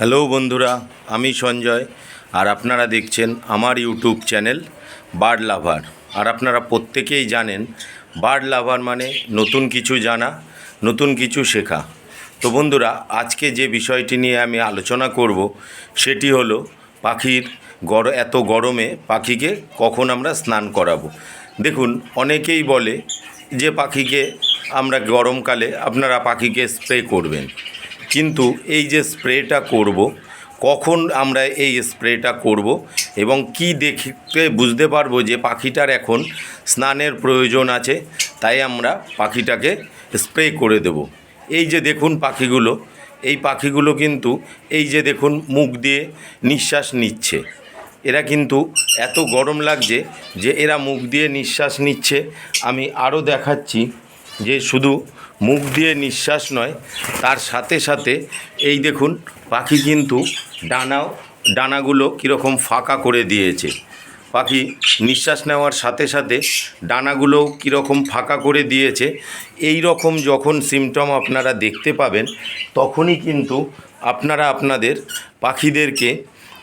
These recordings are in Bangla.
হ্যালো বন্ধুরা, আমি সঞ্জয়, আর আপনারা দেখছেন আমার ইউটিউব চ্যানেল বার্ড লাভার। আর আপনারা প্রত্যেকেই জানেন, বার্ড লাভার মানে নতুন কিছু জানা, নতুন কিছু শেখা। তো বন্ধুরা, আজকে যে বিষয়টি নিয়ে আমি আলোচনা করব, সেটি হলো পাখির গর, এত গরমে পাখিকে কখন আমরা স্নান করাবো। দেখুন, অনেকেই বলে যে পাখিকে আমরা গরমকালে, আপনারা পাখিকে স্প্রে করবেন। কিন্তু এই যে স্প্রেটা করব, কখন আমরা এই স্প্রেটা করব এবং কি দেখতে বুঝতে পারব যে পাখিটার এখন স্নানের প্রয়োজন আছে, তাই আমরা পাখিটাকে স্প্রে করে দেব। এই যে দেখুন পাখিগুলো, এই পাখিগুলো কিন্তু, এই যে দেখুন মুখ দিয়ে নিঃশ্বাস নিচ্ছে। এরা কিন্তু এত গরম লাগছে যে এরা মুখ দিয়ে নিঃশ্বাস নিচ্ছে। আমি আরও দেখাচ্ছি যে শুধু মুখ দিয়ে নিঃশ্বাস নয়, তার সাথে সাথে এই দেখুন পাখি কিন্তু ডানাও, ডানাগুলো কীরকম ফাঁকা করে দিয়েছে। পাখি নিঃশ্বাস নেওয়ার সাথে সাথে ডানাগুলো কীরকম ফাঁকা করে দিয়েছে। এই রকম যখন সিমটম আপনারা দেখতে পাবেন, তখনই কিন্তু আপনারা আপনাদের পাখিদেরকে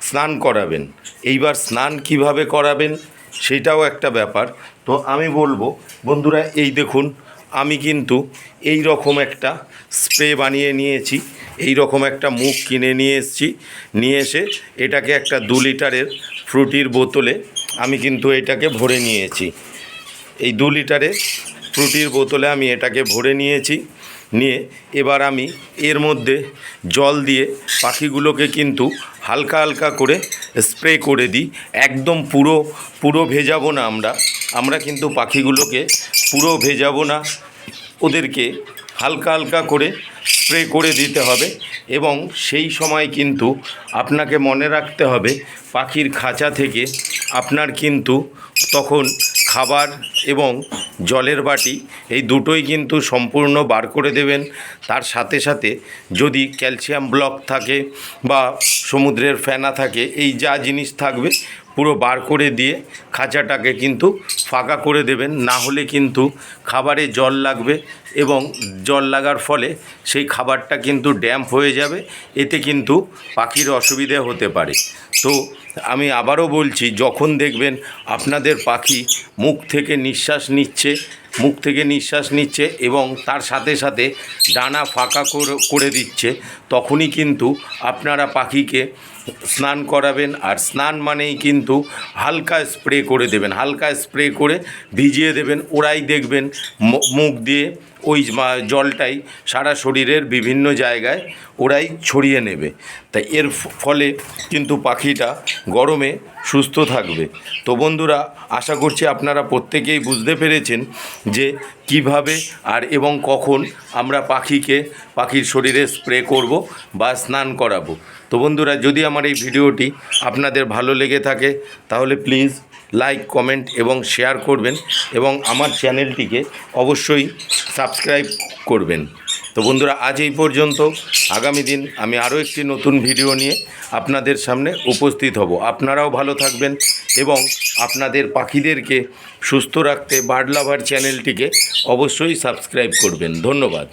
স্নান করাবেন। এইবার স্নান কীভাবে করাবেন, সেটাও একটা ব্যাপার। তো আমি বলব, বন্ধুরা, এই দেখুন আমি কিন্তু এই রকম একটা স্প্রে বানিয়ে নিয়েছি এই রকম একটা মুখ কিনে নিয়ে এসেছি, নিয়ে এসে এটাকে একটা দু লিটারের ফ্রুটির বোতলে আমি কিন্তু এটাকে ভরে নিয়েছি। এই দু লিটারের ফ্রুটির বোতলে আমি এটাকে ভরে নিয়েছি। নিয়ে এবার আমি এর মধ্যে জল দিয়ে পাখিগুলোকে কিন্তু হালকা হালকা করে স্প্রে করে দিই। একদম পুরো পুরো ভেজাবো না আমরা। আমরা কিন্তু পাখিগুলোকে পুরো ভেজাবো না। ওদেরকে হালকা হালকা করে স্প্রে করে দিতে হবে এবং সেই সময় কিন্তু আপনাকে মনে রাখতে হবে, পাখির খাঁচা থেকে আপনার কিন্তু তখন খাবার এবং জলের বাটি, এই দুটোই কিন্তু সম্পূর্ণ বার করে দেবেন। তার সাথে সাথে যদি ক্যালসিয়াম ব্লক থাকে বা সমুদ্রের ফেনা থাকে, এই যা জিনিস থাকবে পুরো বার করে দিয়ে খাঁচাটাকে কিন্তু ফাঁকা করে দেবেন। না হলে কিন্তু খাবারে জল লাগবে এবং জল লাগার ফলে সেই খাবারটা কিন্তু ড্যাম্প হয়ে যাবে। এতে কিন্তু পাখির অসুবিধে হতে পারে। তো আমি আবারও বলছি, যখন দেখবেন আপনাদের পাখি মুখ থেকে নিঃশ্বাস নিচ্ছে মুখ থেকে নিঃশ্বাস নিচ্ছে এবং তার সাথে সাথে ডানা ফাঁকা করে- দিচ্ছে। তখনই কিন্তু আপনারা পাখিকে স্নান করাবেন আর স্নান মানেই কিন্তু হালকা স্প্রে করে দেবেন। হালকা স্প্রে করে ভিজিয়ে দেবেন। ওরাই দেখবেন মুখ দিয়ে ওই জলটাই সারা শরীরের বিভিন্ন জায়গায় ওরাই ছড়িয়ে নেবে। তাই এর ফলে কিন্তু পাখিটা গরমে সুস্থ থাকবে। তো বন্ধুরা, আশা করছি আপনারা প্রত্যেকেই বুঝতে পেরেছেন যে কীভাবে আর এবং কখন আমরা পাখিকে, পাখির শরীরে স্প্রে করব বা স্নান করাবো। তো বন্ধুরা, যদি আমার এই ভিডিওটি আপনাদের ভালো লেগে থাকে, তাহলে প্লিজ লাইক কমেন্ট এবং শেয়ার করবেন এবং আমার চ্যানেলটিকে অবশ্যই সাবস্ক্রাইব করবেন। তো বন্ধুরা, আজ এই পর্যন্ত। আগামী দিন আমি আরও একটি নতুন ভিডিও নিয়ে আপনাদের সামনে উপস্থিত হব। আপনারাও ভালো থাকবেন এবং আপনাদের পাখিদেরকে সুস্থ রাখতে বার্ড লাভার চ্যানেলটিকে অবশ্যই সাবস্ক্রাইব করবেন। ধন্যবাদ।